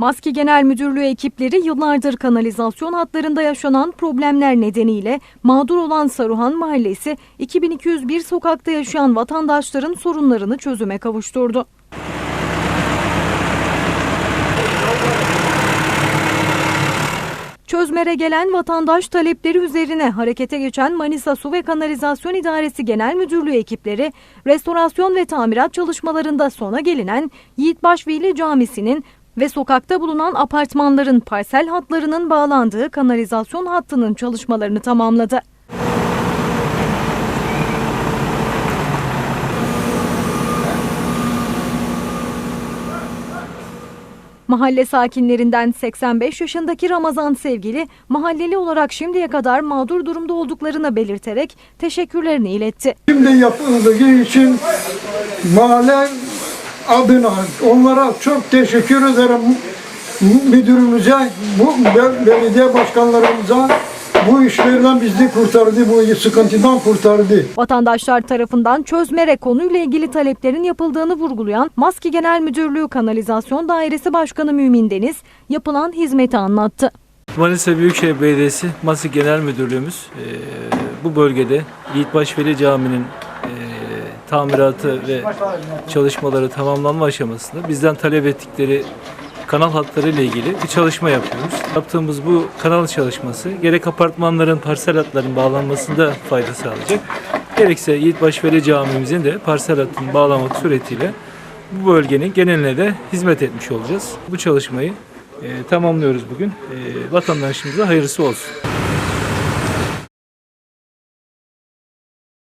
Maski Genel Müdürlüğü ekipleri yıllardır kanalizasyon hatlarında yaşanan problemler nedeniyle mağdur olan Saruhan Mahallesi 2201 sokakta yaşayan vatandaşların sorunlarını çözüme kavuşturdu. Çözmere gelen vatandaş talepleri üzerine harekete geçen Manisa Su ve Kanalizasyon İdaresi Genel Müdürlüğü ekipleri restorasyon ve tamirat çalışmalarında sona gelinen Yiğitbaş Veli Camisi'nin ve sokakta bulunan apartmanların parsel hatlarının bağlandığı kanalizasyon hattının çalışmalarını tamamladı. Mahalle sakinlerinden 85 yaşındaki Ramazan Sevgili mahalleli olarak şimdiye kadar mağdur durumda olduklarını belirterek teşekkürlerini iletti. Şimdi yapıldığı için mahalle adına onlara çok teşekkür ederim müdürümüze, bu be- belediye başkanlarımıza bu işlerden bizi kurtardı, bu sıkıntıdan kurtardı. Vatandaşlar tarafından çözmere konuyla ilgili taleplerin yapıldığını vurgulayan Maski Genel Müdürlüğü Kanalizasyon Dairesi Başkanı Mümin Deniz yapılan hizmeti anlattı. Manisa Büyükşehir Belediyesi Masi Genel Müdürlüğümüz e, bu bölgede Yiğitbaş Veli Camii'nin e, tamiratı ve çalışmaları tamamlanma aşamasında bizden talep ettikleri kanal hatları ile ilgili bir çalışma yapıyoruz. Yaptığımız bu kanal çalışması gerek apartmanların parsel hatlarının bağlanmasında fayda sağlayacak. Gerekse Yiğitbaş Veli Camimizin de parsel hattının bağlamak suretiyle bu bölgenin geneline de hizmet etmiş olacağız. Bu çalışmayı e, tamamlıyoruz bugün. E, vatandaşımıza hayırlısı olsun.